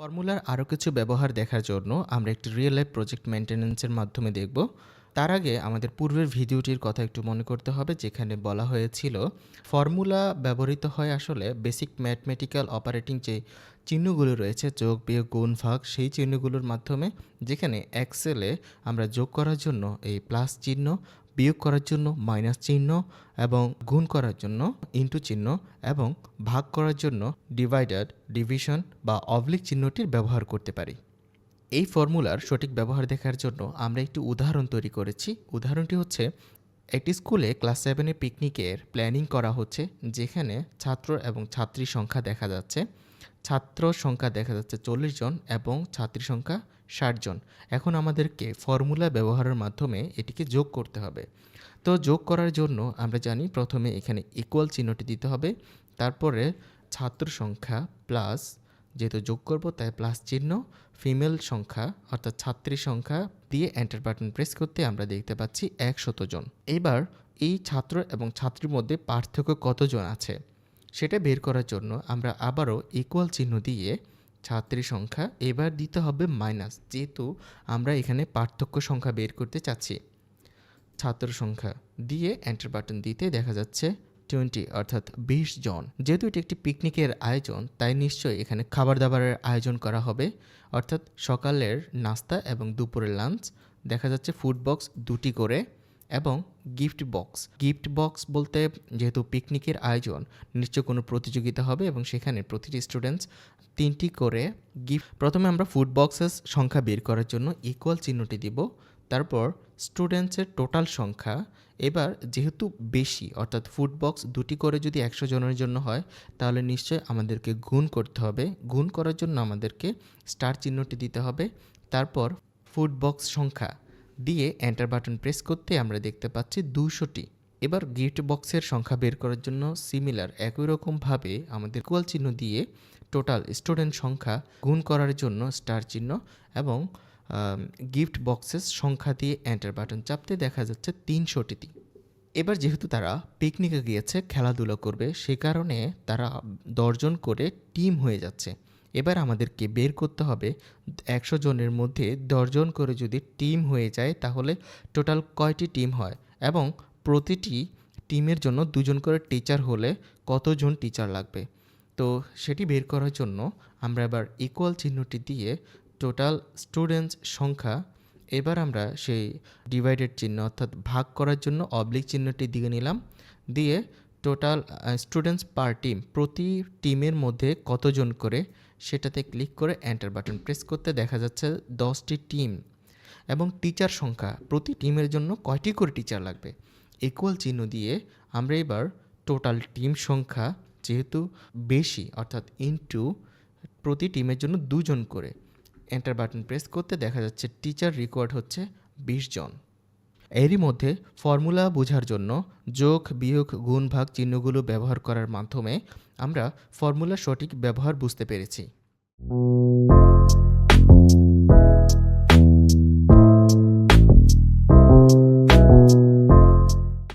ফর্মুলার আরও কিছু ব্যবহার দেখার জন্য আমরা একটি রিয়েল লাইফ প্রজেক্ট মেনটেন্যান্সের মাধ্যমে দেখব। তার আগে আমাদের পূর্বের ভিডিওটির কথা একটু মনে করতে হবে, যেখানে বলা হয়েছিল ফর্মুলা ব্যবহৃত হয় আসলে বেসিক ম্যাথমেটিক্যাল অপারেটিং যে চিহ্নগুলো রয়েছে, যোগ, বিয়োগ, গুণ, ভাগ, সেই চিহ্নগুলোর মাধ্যমে যেখানে এক্সেলে আমরা যোগ করার জন্য এই প্লাস চিহ্ন, বিয়োগ করার জন্য মাইনাস চিহ্ন এবং গুণ করার জন্য ইন্টু চিহ্ন এবং ভাগ করার জন্য ডিভাইডার ডিভিশন বা অবলিক চিহ্নটির ব্যবহার করতে পারি। এই ফর্মুলার সঠিক ব্যবহার দেখার জন্য আমরা একটি উদাহরণ তৈরি করেছি। উদাহরণটি হচ্ছে, একটি স্কুলে ক্লাস সেভেনে পিকনিকের প্ল্যানিং করা হচ্ছে, যেখানে ছাত্র এবং ছাত্রীর সংখ্যা দেখা যাচ্ছে। ছাত্র সংখ্যা দেখা যাচ্ছে চল্লিশ জন এবং ছাত্রী সংখ্যা ষাট জন। এখন আমাদেরকে ফর্মুলা ব্যবহারের মাধ্যমে এটিকে যোগ করতে হবে। তো যোগ করার জন্য আমরা জানি, প্রথমে এখানে ইকুয়াল চিহ্নটি দিতে হবে, তারপরে ছাত্র সংখ্যা প্লাস যেহেতু যোগ করব, তাই প্লাস চিহ্ন ফিমেল সংখ্যা, অর্থাৎ ছাত্রী সংখ্যা দিয়ে এন্টার বাটন প্রেস করতে আমরা দেখতে পাচ্ছি একশত জন। এবার এই ছাত্র এবং ছাত্রীর মধ্যে পার্থক্য কতজন আছে, সেটা বের করার জন্য আমরা আবারও ইকুয়াল চিহ্ন দিয়ে ছাত্রী সংখ্যা এবার দিতে হবে মাইনাস যেহেতু আমরা এখানে পার্থক্য সংখ্যা বের করতে চাচ্ছি। ছাত্র সংখ্যা দিয়ে এন্টার বাটন দিতে দেখা যাচ্ছে টোয়েন্টি অর্থাৎ বিশ জন। যেহেতু এটি একটি পিকনিকের আয়োজন, তাই নিশ্চয়ই এখানে খাবার দাবারের আয়োজন করা হবে। অর্থাৎ সকালের নাস্তা এবং দুপুরের লাঞ্চ, দেখা যাচ্ছে ফুড বক্স দুটি করে এবং গিফট বক্স। গিফট বক্স বলতে যেহেতু পিকনিকের আয়োজন নিশ্চয় কোনো প্রতিযোগিতা হবে এবং সেখানে প্রতিটি স্টুডেন্টস তিনটি করে গিফট। প্রথমে আমরা ফুড বক্সেস সংখ্যা বের করার জন্য ইকুয়াল চিহ্নটি দিব। তারপর স্টুডেন্টসের টোটাল সংখ্যা এবার যেহেতু বেশি, অর্থাৎ ফুড বক্স দুটি করে যদি একশো জনের জন্য হয়, তাহলে নিশ্চয় আমাদেরকে গুণ করতে হবে। গুণ করার জন্য আমাদেরকে স্টার চিহ্নটি দিতে হবে। তারপর ফুড বক্স সংখ্যা দিয়ে এন্টার বাটন প্রেস করতে আমরা দেখতে পাচ্ছি দুশোটি এবার গিফট বক্সের সংখ্যা বের করার জন্য সিমিলার একই রকমভাবে আমাদের কোয়াল চিহ্ন দিয়ে টোটাল স্টুডেন্ট সংখ্যা গুণ করার জন্য স্টার চিহ্ন এবং গিফট বক্সেস সংখ্যা দিয়ে এন্টার বাটন চাপতে দেখা যাচ্ছে তিনশোটি এবার যেহেতু তারা পিকনিকে গিয়েছে, খেলাধুলা করবে, সে কারণে তারা দর্জন করে টিম হয়ে যাচ্ছে। এবার আমাদেরকে বের করতে হবে একশো জনের মধ্যে দশজন করে যদি টিম হয়ে যায়, তাহলে টোটাল কয়টি টিম হয়? এবং প্রতিটি টিমের জন্য দুজন করে টিচার হলে কতজন টিচার লাগবে? তো সেটি বের করার জন্য আমরা এবার ইকুয়াল চিহ্নটি দিয়ে টোটাল স্টুডেন্টস সংখ্যা, এবার আমরা সেই ডিভাইডেড চিহ্ন অর্থাৎ ভাগ করার জন্য অবলিক চিহ্নটি দিয়ে নিলাম। দিয়ে টোটাল স্টুডেন্টস পার টিম প্রতি টিমের মধ্যে কতজন করে, সেটাতে ক্লিক করে এন্টার বাটন প্রেস করতে দেখা যাচ্ছে দশটি টিম এবং টিচার সংখ্যা, প্রতি টিমের জন্য কয়টি করে টিচার লাগবে? ইকুয়াল চিহ্ন দিয়ে আমরা এবার টোটাল টিম সংখ্যা যেহেতু বেশি, অর্থাৎ ইনটু প্রতি টিমের জন্য দুজন করে। এন্টার বাটন প্রেস করতে দেখা যাচ্ছে টিচার রিকোয়ার্ড হচ্ছে বিশ জন। এরই মধ্যে ফর্মুলা বোঝার জন্য যোগ, বিয়োগ, গুণ, ভাগ চিহ্নগুলো ব্যবহার করার মাধ্যমে আমরা ফর্মুলার সঠিক ব্যবহার বুঝতে পেরেছি।